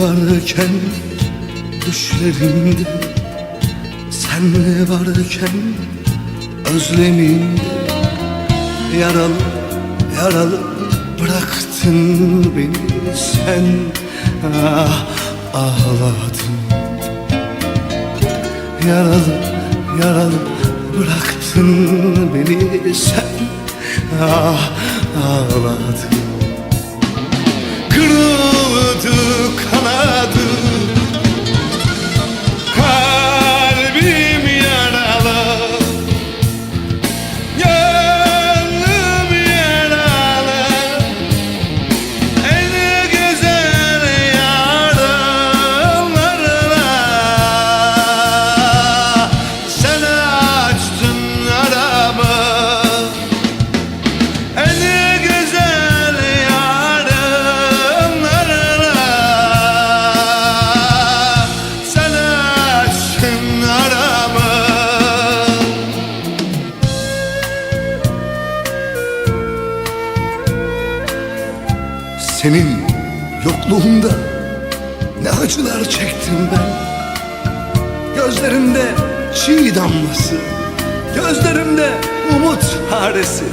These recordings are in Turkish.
varken düşlerimde Sen varken özlemimde Yaralı yaralı bıraktın beni sen. Ah ağladım Yaralı yaralı bıraktın beni sen. Ah ağladım Kırıldı Senin yokluğunda ne acılar çektim ben? Gözlerimde çiğ damlası Gözlerimde umut haresi.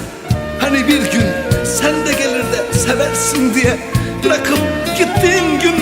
Hani bir gün sen de gelir de seversin diye Bırakıp gittiğin günden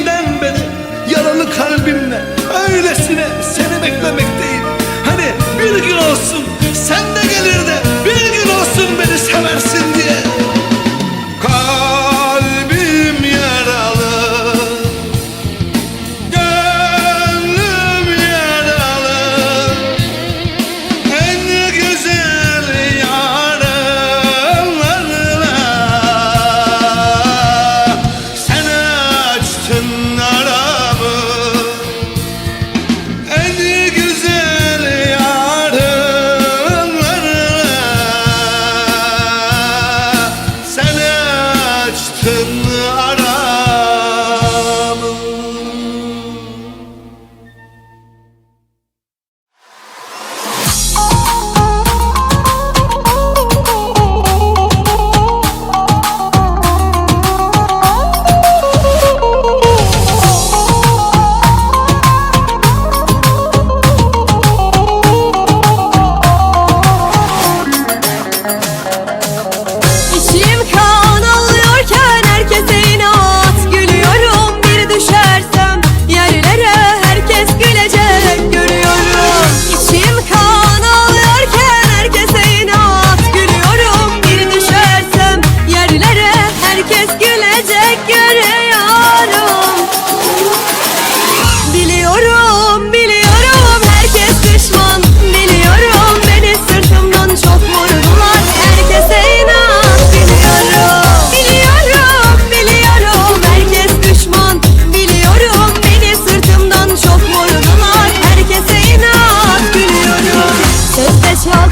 Sahara.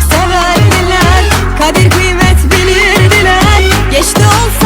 severdiler Kadir kıymet bilirdiler. Geçti olsa